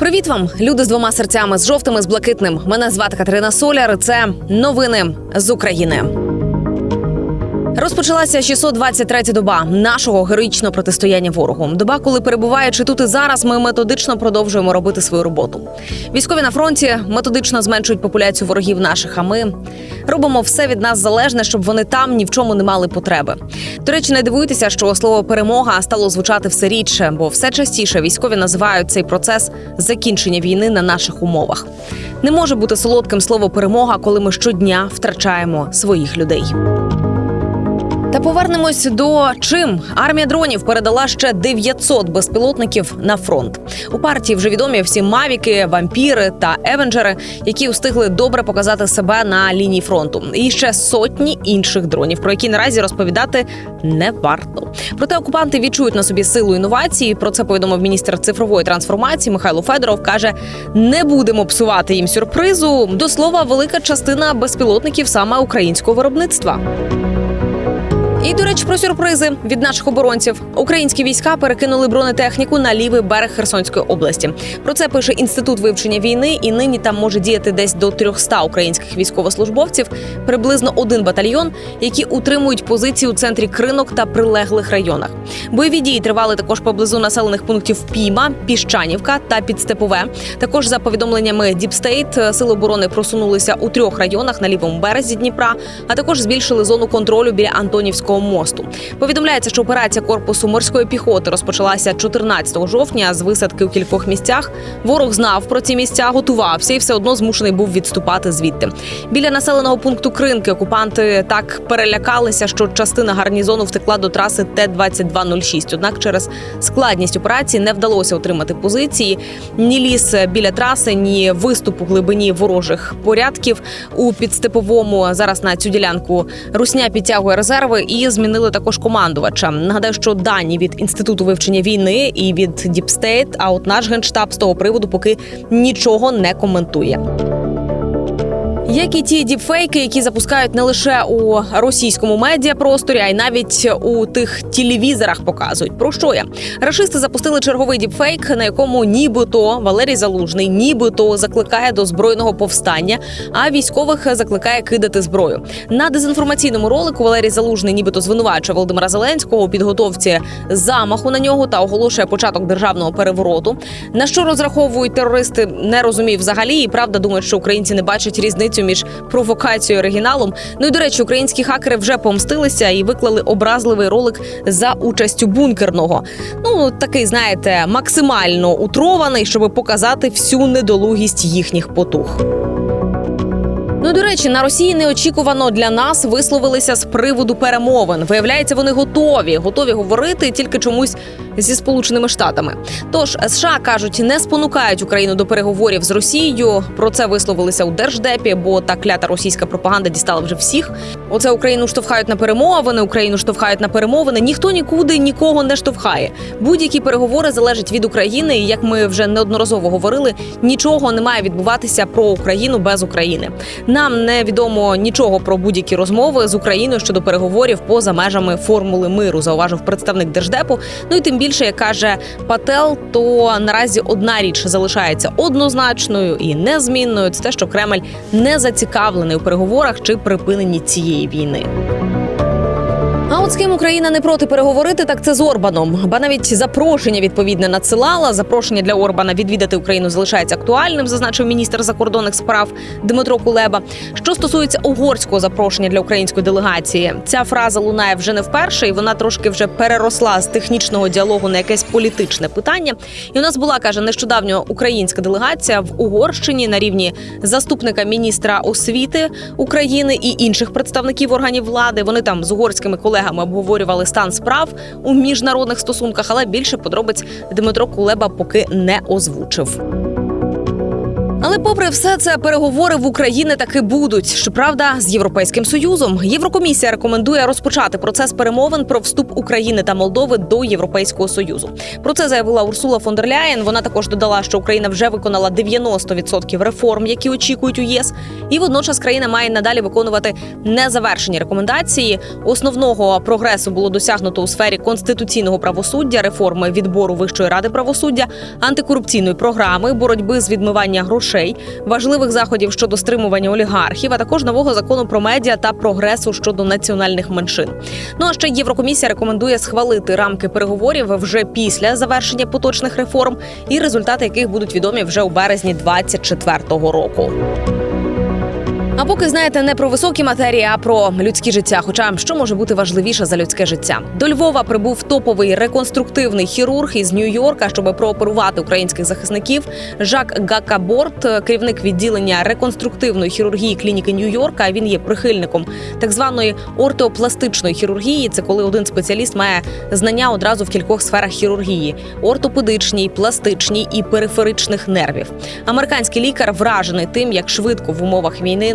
Привіт вам, люди з двома серцями, з жовтими, з блакитним. Мене звати Катерина Соляр. Це новини з України. Розпочалася 623-я доба нашого героїчного протистояння ворогу. Доба, коли перебуваючи тут і зараз, ми методично продовжуємо робити свою роботу. Військові на фронті методично зменшують популяцію ворогів наших. А ми робимо все від нас залежне, щоб вони там ні в чому не мали потреби. До речі, не дивуйтеся, що слово перемога стало звучати все рідше, бо все частіше військові називають цей процес закінчення війни на наших умовах. Не може бути солодким слово перемога, коли ми щодня втрачаємо своїх людей. Та повернемось до чим армія дронів передала ще 900 безпілотників на фронт. У партії вже відомі всі мавіки, вампіри та евенджери, які встигли добре показати себе на лінії фронту. І ще сотні інших дронів, про які наразі розповідати не варто. Проте окупанти відчують на собі силу інновації. Про це повідомив міністр цифрової трансформації Михайло Федоров. каже: не будемо псувати їм сюрпризу. До слова, велика частина безпілотників саме українського виробництва. І до речі, про сюрпризи від наших оборонців. Українські війська перекинули бронетехніку на лівий берег Херсонської області. Про це пише інститут вивчення війни, і нині там може діяти десь до 300 українських військовослужбовців, приблизно один батальйон, які утримують позиції у центрі кринок та прилеглих районах. Бойові дії тривали також поблизу населених пунктів Піма, Піщанівка та Підстепове. Також за повідомленнями Діпстейт, сили оборони просунулися у трьох районах на лівому березі Дніпра, а також збільшили зону контролю біля Антонівського мосту. Повідомляється, що операція корпусу морської піхоти розпочалася 14 жовтня з висадки у кількох місцях. Ворог знав про ці місця, готувався і все одно змушений був відступати звідти. Біля населеного пункту Кринки окупанти так перелякалися, що частина гарнізону втекла до траси Т-2206. Однак через складність операції не вдалося отримати позиції. Ні ліс біля траси, ні виступ у глибині ворожих порядків у підстеповому. Зараз на цю ділянку Русня підтягує резерви і змінили також командувача. Нагадаю, що дані від інституту вивчення війни і від Діпстейт, а от наш генштаб з того приводу поки нічого не коментує. Як і ті діпфейки, які запускають не лише у російському медіапросторі, а й навіть у тих телевізорах показують. Про що я рашисти запустили черговий діпфейк, на якому нібито Валерій Залужний, нібито закликає до збройного повстання, а військових закликає кидати зброю. На дезінформаційному ролику Валерій Залужний, нібито звинувачує Володимира Зеленського у підготовці замаху на нього та оголошує початок державного перевороту. На що розраховують терористи, не розумів взагалі, і правда думають, що українці не бачать різницю між провокацією і оригіналом. Ну і до речі, українські хакери вже помстилися і виклали образливий ролик за участю бункерного. Ну такий, знаєте, максимально утрований, щоб показати всю недолугість їхніх потух. Ну, до речі, на Росії неочікувано для нас висловилися з приводу перемовин. Виявляється, вони готові, готові говорити тільки чомусь зі сполученими штатами. Тож США кажуть, не спонукають Україну до переговорів з Росією. Про це висловилися у держдепі, бо та клята російська пропаганда дістала вже всіх. Оце Україну штовхають на перемовини. Україну штовхають на перемовини. Ніхто нікуди нікого не штовхає. Будь-які переговори залежать від України. І як ми вже неодноразово говорили, нічого не має відбуватися про Україну без України. Нам не відомо нічого про будь-які розмови з Україною щодо переговорів поза межами формули миру. Зауважив представник держдепу. Ну і тим більше, як каже Пател, то наразі одна річ залишається однозначною і незмінною. Це те, що Кремль не зацікавлений у переговорах чи припиненні цієї війни. От з ким Україна не проти переговорити, так це з Орбаном. Ба навіть запрошення відповідне надсилала. Запрошення для Орбана відвідати Україну залишається актуальним, зазначив міністр закордонних справ Дмитро Кулеба. Що стосується угорського запрошення для української делегації, ця фраза лунає вже не вперше, і вона трошки вже переросла з технічного діалогу на якесь політичне питання. І у нас була каже нещодавньо українська делегація в Угорщині на рівні заступника міністра освіти України і інших представників органів влади. Вони там з угорськими колегами обговорювали стан справ у міжнародних стосунках, але більше подробиць Дмитро Кулеба поки не озвучив. Але, попри все це, переговори в Україні таки будуть. Щоправда, з європейським союзом Єврокомісія рекомендує розпочати процес перемовин про вступ України та Молдови до Європейського союзу. Про це заявила Урсула фон дер Ляєн. Вона також додала, що Україна вже виконала 90% реформ, які очікують у ЄС, і водночас країна має надалі виконувати незавершені рекомендації. Основного прогресу було досягнуто у сфері конституційного правосуддя, реформи відбору Вищої ради правосуддя, антикорупційної програми, боротьби з відмивання грошей, важливих заходів щодо стримування олігархів, а також нового закону про медіа та прогресу щодо національних меншин. Ну а ще Єврокомісія рекомендує схвалити рамки переговорів вже після завершення поточних реформ, і результати яких будуть відомі вже у березні 2024 року. А поки знаєте не про високі матерії, а про людські життя. Хоча що може бути важливіше за людське життя? До Львова прибув топовий реконструктивний хірург із Нью-Йорка, щоб прооперувати українських захисників. Жак Гакаборт, керівник відділення реконструктивної хірургії клініки Нью-Йорка. Він є прихильником так званої ортопластичної хірургії. Це коли один спеціаліст має знання одразу в кількох сферах хірургії: ортопедичній, пластичній і периферичних нервів. Американський лікар вражений тим, як швидко в умовах війни